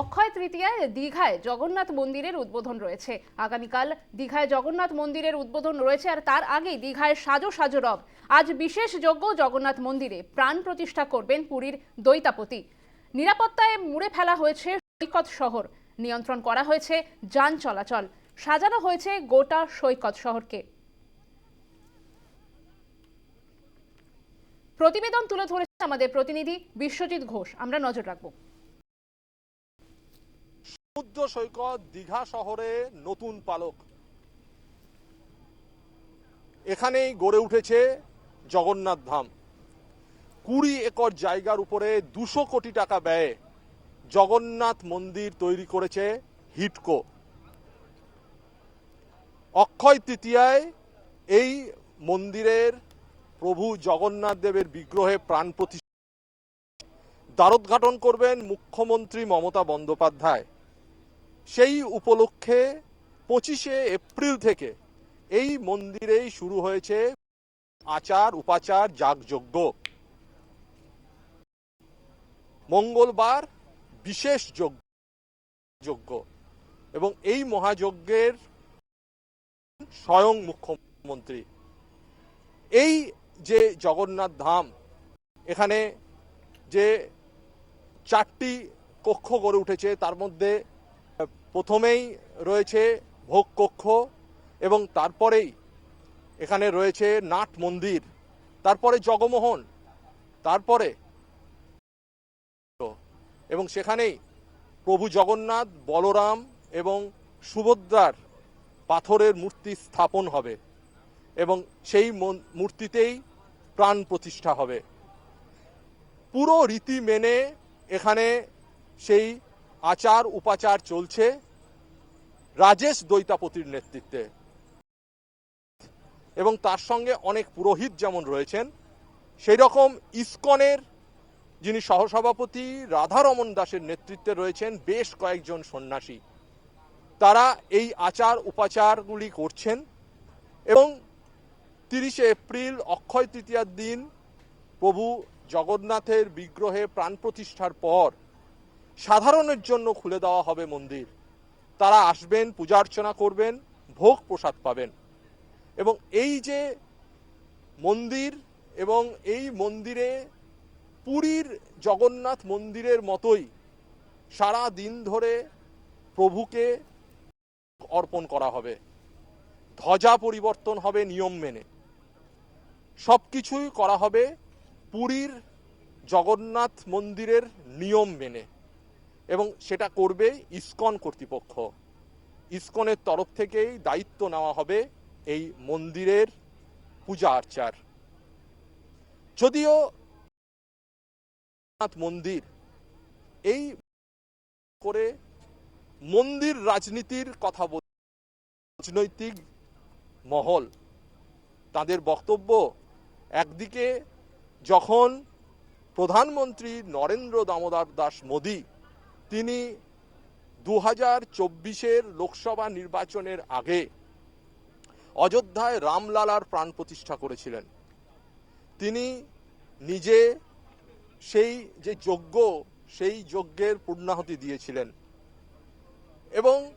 অক্ষয় তৃতীয়ায় দীঘায় জগন্নাথ মন্দিরের উদ্বোধন রয়েছে। আগামীকাল দীঘায় জগন্নাথ মন্দিরের উদ্বোধন রয়েছে আর তার আগেই দীঘায় সাজো সাজো রব। আজ বিশেষ যজ্ঞ জগন্নাথ মন্দিরে প্রাণ প্রতিষ্ঠা করবেন পুরীর দৈতাপতি। নিরাপত্তায় মুড়ে ফেলা হয়েছে সৈকত শহর। নিয়ন্ত্রণ করা হয়েছে যান চলাচল। সাজানো হয়েছে গোটা সৈকত শহরকে। প্রতিবেদন তুলে ধরেছে আমাদের প্রতিনিধি বিশ্বজিৎ ঘোষ। আমরা নজর রাখব। সমুদ্র সৈকত দীঘা শহরে নতুন পালক। এখানেই গড়ে উঠেছে জগন্নাথ ধাম। কুড়ি একর জায়গার উপরে দুশো কোটি টাকা ব্যয়ে জগন্নাথ মন্দির তৈরি করেছে হিটকো। অক্ষয় তৃতীয়ায় এই মন্দিরের প্রভু জগন্নাথ দেবের বিগ্রহে প্রাণ প্রতিষ্ঠা। দ্বারোদ্ঘাটন করবেন মুখ্যমন্ত্রী মমতা বন্দ্যোপাধ্যায়। সেই উপলক্ষে পঁচিশে এপ্রিল থেকে এই মন্দিরেই শুরু হয়েছে আচার উপাচার যাগযজ্ঞ। মঙ্গলবার বিশেষ যজ্ঞ। এবং এই মহাযজ্ঞের স্বয়ং মুখ্যমন্ত্রী। এই যে জগন্নাথ ধাম, এখানে যে চারটি কক্ষ গড়ে উঠেছে, তার মধ্যে প্রথমেই রয়েছে ভোগ কক্ষ এবং তারপরেই এখানে রয়েছে নাট মন্দির, তারপরে জগমোহন, তারপরে এবং সেখানেই প্রভু জগন্নাথ, বলরাম এবং সুভদ্রার পাথরের মূর্তি স্থাপন হবে এবং সেই মূর্তিতেই প্রাণ প্রতিষ্ঠা হবে। পুরো রীতি মেনে এখানে সেই আচার উপাচার চলছে। রাজেশ দৈতাপতির নেতৃত্বে। এবং তার সঙ্গে অনেক পুরোহিত যেমন রয়েছেন সেই রকম ইসকনের যিনি সহসভাপতি রাধারমন দাসের নেতৃত্বে রয়েছেন বেশ কয়েকজন সন্ন্যাসী। তারা এই আচার উপাচারগুলি করছেন এবং তিরিশে এপ্রিল অক্ষয় তৃতীয়ার দিন প্রভু জগন্নাথের বিগ্রহে প্রাণ প্রতিষ্ঠার পর সাধারণের জন্য খুলে দেওয়া হবে মন্দির। তারা আসবেন, পূজা অর্চনা করবেন, ভোগ প্রসাদ পাবেন। এবং এই যে মন্দির এবং এই মন্দিরে পুরীর জগন্নাথ মন্দিরের মতোই সারা দিন ধরে প্রভুকে অর্পণ করা হবে। ধ্বজা পরিবর্তন হবে নিয়ম মেনে। সব কিছুই করা হবে পুরীর জগন্নাথ মন্দিরের নিয়ম মেনে। এবং সেটা করবে ইসকন কর্তৃপক্ষ। ইসকনের তরফ থেকেই দায়িত্ব নেওয়া হবে এই মন্দিরের পূজা আর্চার। যদিও মন্দির এই করে মন্দির রাজনীতির কথা বল রাজনৈতিক মহল, তাদের বক্তব্য একদিকে যখন প্রধানমন্ত্রী নরেন্দ্র দামোদর দাস মোদী তিনি দু হাজার চব্বিশের লোকসভা নির্বাচনের আগে অযোধ্যায় রামলালার প্রাণ প্রতিষ্ঠা করেছিলেন। তিনি নিজে সেই যে যজ্ঞ, সেই যজ্ঞের পূর্ণাহুতি দিয়েছিলেন এবং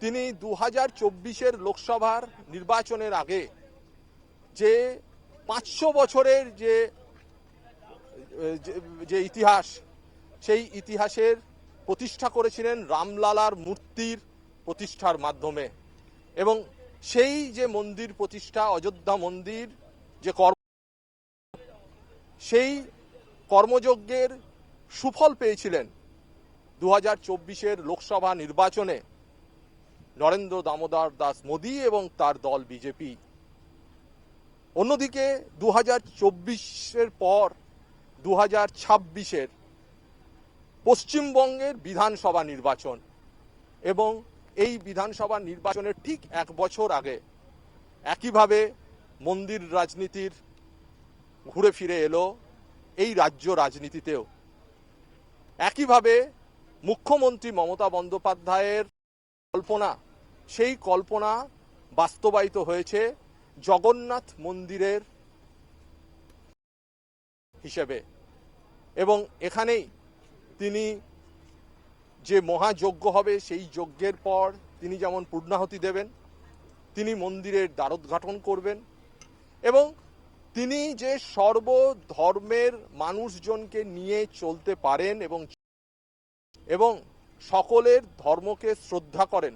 তিনি দু হাজার চব্বিশের লোকসভার নির্বাচনের আগে যে পাঁচশো বছরের যে, যে- ইতিহাস, সেই ইতিহাসের প্রতিষ্ঠা করেছিলেন রামলালার মূর্তির প্রতিষ্ঠার মাধ্যমে। এবং সেই যে মন্দির প্রতিষ্ঠা, অযোধ্যা মন্দির যে কর্ম, সেই কর্মযজ্ঞের সুফল পেয়েছিলেন দু হাজার চব্বিশের লোকসভা নির্বাচনে নরেন্দ্র দামোদর দাস মোদী এবং তার দল বিজেপি। অন্যদিকে দু হাজার চব্বিশের পর দু হাজার ছাব্বিশের পশ্চিমবঙ্গের বিধানসভা নির্বাচন। এবং এই বিধানসভা নির্বাচনের ঠিক এক বছর আগে একইভাবে মন্দির রাজনীতির ঘুরে ফিরে এলো এই রাজ্য রাজনীতিতেও। একইভাবে মুখ্যমন্ত্রী মমতা বন্দ্যোপাধ্যায়ের কল্পনা, সেই কল্পনা বাস্তবায়িত হয়েছে জগন্নাথ মন্দিরের হিসেবে। এবং এখানেই তিনি যে মহাযজ্ঞ হবে, সেই যজ্ঞের পর তিনি যেমন পূর্ণাহতি দেবেন, তিনি মন্দিরের দ্বারোদ্ঘাটন করবেন এবং তিনি যে সর্বধর্মের মানুষজনকে নিয়ে চলতে পারেন এবং এবং সকলের ধর্মকে শ্রদ্ধা করেন,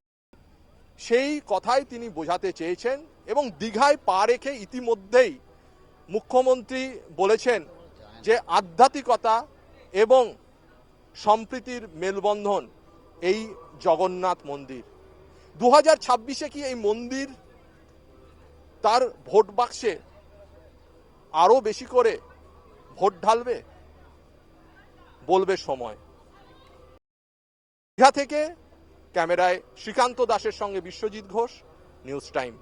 সেই কথাই তিনি বোঝাতে চেয়েছেন এবং দীঘায় পা রেখে ইতিমধ্যেই মুখ্যমন্ত্রী বলেছেন যে আধ্যাত্মিকতা এবং সম্প্রীতির মেলবন্ধন, এই জগন্নাথ মন্দির। দু হাজার ছাব্বিশে কি এই মন্দির তার ভোট বাক্সে আরও বেশি করে ভোট ঢালবে? বলবে সময়। দীঘা থেকে ক্যামেরায় শ্রীকান্ত দাসের সঙ্গে বিশ্বজিৎ ঘোষ, নিউজ টাইম।